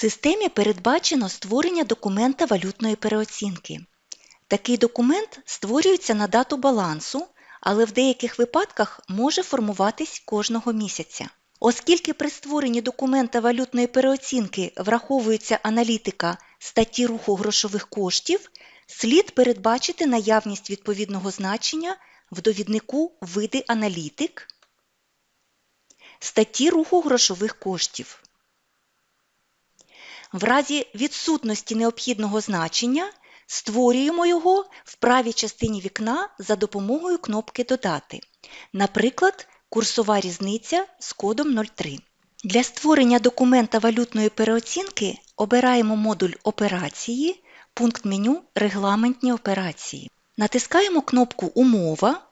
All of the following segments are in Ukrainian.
системі передбачено створення документа валютної переоцінки. Такий документ створюється на дату балансу, але в деяких випадках може формуватись кожного місяця. Оскільки при створенні документа валютної переоцінки враховується аналітика статті руху грошових коштів, слід передбачити наявність відповідного значення в довіднику Види аналітик статті руху грошових коштів. В разі відсутності необхідного значення створюємо його в правій частині вікна за допомогою кнопки Додати. Наприклад, курсова різниця з кодом 03. Для створення документа валютної переоцінки обираємо модуль Операції, пункт меню Регламентні операції. Натискаємо кнопку Умова,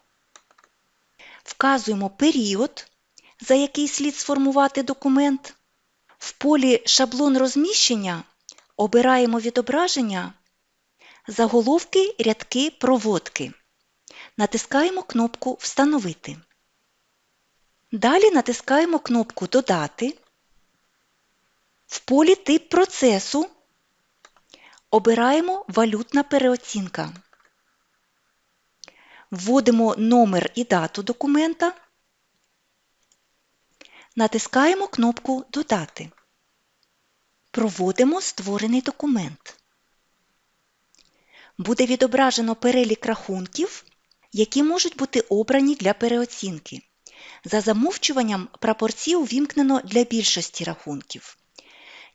вказуємо період, за який слід сформувати документ. В полі Шаблон розміщення обираємо відображення заголовки, рядки, проводки. Натискаємо кнопку Встановити. Далі натискаємо кнопку Додати. В полі Тип процесу обираємо Валютна переоцінка. Вводимо номер і дату документа. Натискаємо кнопку Додати. Проводимо створений документ. Буде відображено перелік рахунків, які можуть бути обрані для переоцінки. За замовчуванням прапорці увімкнено для більшості рахунків.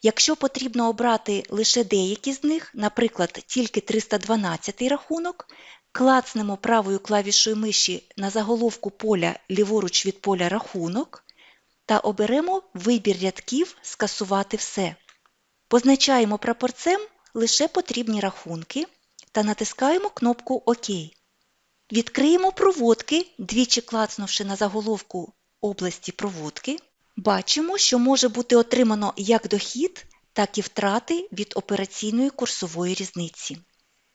Якщо потрібно обрати лише деякі з них, наприклад, тільки 312 рахунок, клацнемо правою клавішою миші на заголовку поля ліворуч від поля рахунок та оберемо вибір рядків Скасувати все. Позначаємо прапорцем лише потрібні рахунки та натискаємо кнопку ОК. Відкриємо проводки, двічі клацнувши на заголовку області проводки. Бачимо, що може бути отримано як дохід, так і втрати від операційної курсової різниці.